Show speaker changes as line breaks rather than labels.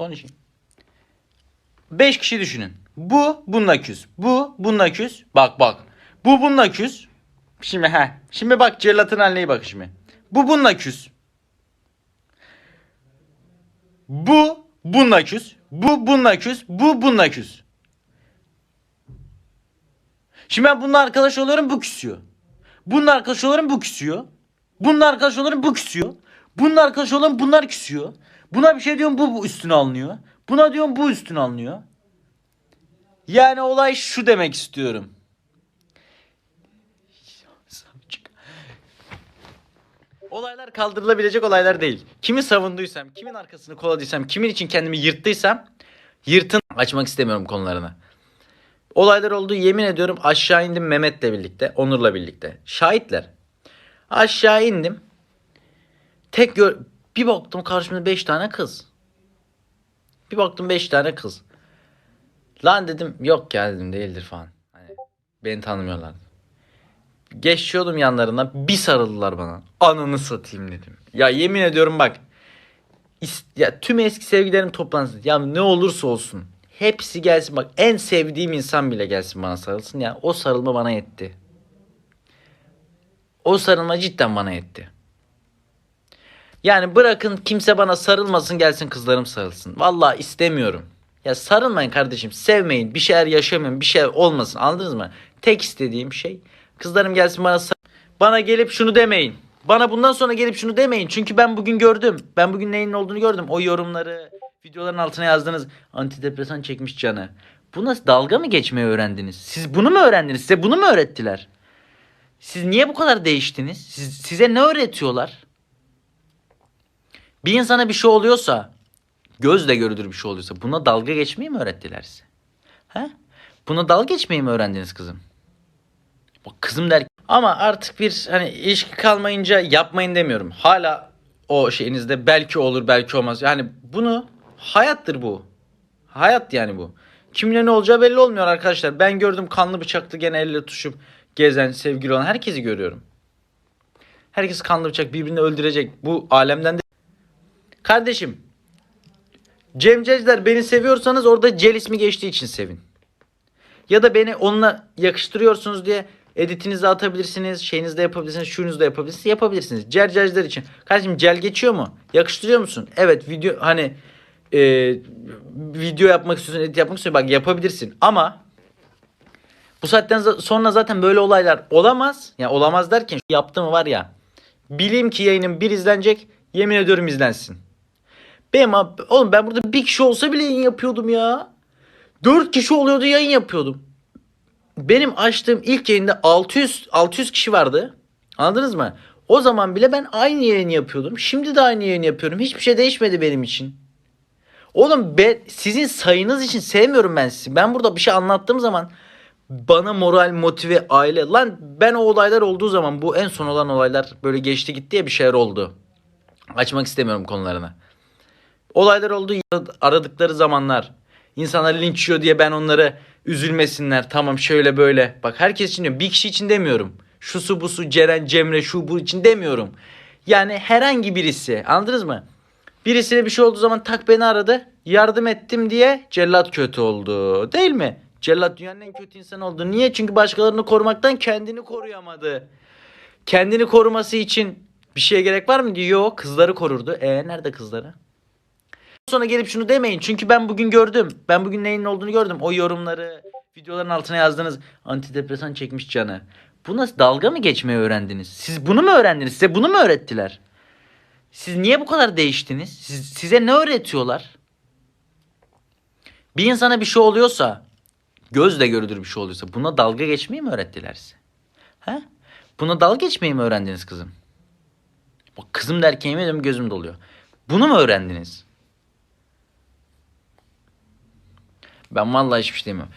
Konuşayım. 5 kişi düşünün. Bu bununla küs. Bu bununla küs. Bak bak. Bu bununla küs. Şimdi he. Şimdi bak cellatın haline bak şimdi. Bu bununla küs. Bu bununla küs. Bu bununla küs. Bu bununla küs. Şimdi ben bununla arkadaş oluyorum bu küsüyor. Bununla arkadaş oluyorum bu küsüyor. Bununla arkadaş oluyorum bu küsüyor. Bununla arkadaş oluyorum bunlar küsüyor. Buna bir şey diyorum bu, bu üstüne alınıyor. Buna diyorum bu üstüne alınıyor. Yani olay şu demek istiyorum. Olaylar kaldırılabilecek olaylar değil. Kimi savunduysam, kimin arkasını koladıysam, kimin için kendimi yırttıysam yırtın açmak istemiyorum konularını. Olaylar oldu yemin ediyorum aşağı indim Mehmet'le birlikte, Onur'la birlikte. Şahitler. Aşağı indim. Tek gör bir baktım karşımda 5 tane kız. Bir baktım 5 tane kız. Lan dedim yok ya dedim değildir falan. Hani beni tanımıyorlar. Geçiyordum yanlarına bir sarıldılar bana. Ananı satayım dedim. Ya yemin ediyorum bak. Ya tüm eski sevgilerim toplansın. Ya ne olursa olsun. Hepsi gelsin bak. En sevdiğim insan bile gelsin bana sarılsın ya. O sarılma bana yetti. O sarılma cidden bana yetti. Yani bırakın kimse bana sarılmasın gelsin kızlarım sarılsın. Vallahi istemiyorum. Ya sarılmayın kardeşim. Sevmeyin. Bir şeyler yaşamayın. Bir şey olmasın. Anladınız mı? Tek istediğim şey kızlarım gelsin bana sar- Bana gelip şunu demeyin. Bana bundan sonra gelip şunu demeyin. Çünkü ben bugün gördüm. Ben bugün neyin olduğunu gördüm. O yorumları, videoların altına yazdığınız antidepresan çekmiş canı. Bu nasıl dalga mı geçmeyi öğrendiniz? Siz bunu mu öğrendiniz? Size bunu mu öğrettiler? Siz niye bu kadar değiştiniz? Siz, size ne öğretiyorlar? Bir insana bir şey oluyorsa, gözle görülür bir şey oluyorsa buna dalga geçmeyi mi öğrettiler size? He? Buna dalga geçmeyi mi öğrendiniz kızım? Bak kızım der ama artık bir hani ilişki kalmayınca yapmayın demiyorum. Hala o şeyinizde belki olur belki olmaz. Yani bunu hayattır bu. Hayat yani bu. Kimle ne olacağı belli olmuyor arkadaşlar. Ben gördüm kanlı bıçaklı gene elle tutuşup gezen sevgili olan herkesi görüyorum. Herkes kanlı bıçak birbirini öldürecek. Bu alemden de Kardeşim Cem Cezler beni seviyorsanız orada Cel ismi geçtiği için sevin. Ya da beni onunla yakıştırıyorsunuz diye editinizi atabilirsiniz, şeyinizi de yapabilirsiniz, şunuzu da yapabilirsiniz, yapabilirsiniz. Cel Cezler için. Kardeşim Cel geçiyor mu? Yakıştırıyor musun? Evet video hani e, video yapmak istiyorsun, edit yapmak istiyorsun bak yapabilirsin. Ama bu saatten sonra zaten böyle olaylar olamaz. Ya olamaz derken yaptığım var ya. Bileyim ki yayınım bir izlenecek. Yemin ediyorum izlensin. Benim abi, oğlum ben burada bir kişi olsa bile yayın yapıyordum ya. Dört kişi oluyordu yayın yapıyordum. Benim açtığım ilk yayında 600 600 kişi vardı. Anladınız mı? O zaman bile ben aynı yayını yapıyordum. Şimdi de aynı yayını yapıyorum. Hiçbir şey değişmedi benim için. Oğlum ben sizin sayınız için sevmiyorum ben sizi. Ben burada bir şey anlattığım zaman bana moral, motive, aile. Lan ben o olaylar olduğu zaman bu en son olan olaylar böyle geçti gitti ya bir şeyler oldu. Açmak istemiyorum konularını. Olaylar oldu aradıkları zamanlar. İnsanlar linç yiyor diye ben onları üzülmesinler. Tamam şöyle böyle. Bak herkes için diyorum. Bir kişi için demiyorum. Şusu busu Ceren Cemre şu bu için demiyorum. Yani herhangi birisi anladınız mı? Birisine bir şey olduğu zaman tak beni aradı. Yardım ettim diye cellat kötü oldu. Değil mi? Cellat dünyanın en kötü insanı oldu. Niye? Çünkü başkalarını korumaktan kendini koruyamadı. Kendini koruması için bir şeye gerek var mı diyor. Kızları korurdu. E nerede kızları? Sonra gelip şunu demeyin. Çünkü ben bugün gördüm. Ben bugün neyin olduğunu gördüm. O yorumları, videoların altına yazdığınız antidepresan çekmiş canı. Bu nasıl dalga mı geçmeyi öğrendiniz? Siz bunu mu öğrendiniz? Size bunu mu öğrettiler? Siz niye bu kadar değiştiniz? Siz, size ne öğretiyorlar? Bir insana bir şey oluyorsa, gözle görülür bir şey oluyorsa buna dalga geçmeyi mi öğrettiler size? He? Buna dalga geçmeyi mi öğrendiniz kızım? Bak kızım derken yemin ediyorum gözüm doluyor. Bunu mu öğrendiniz? Ben vallahi hiçbir şey demiyorum.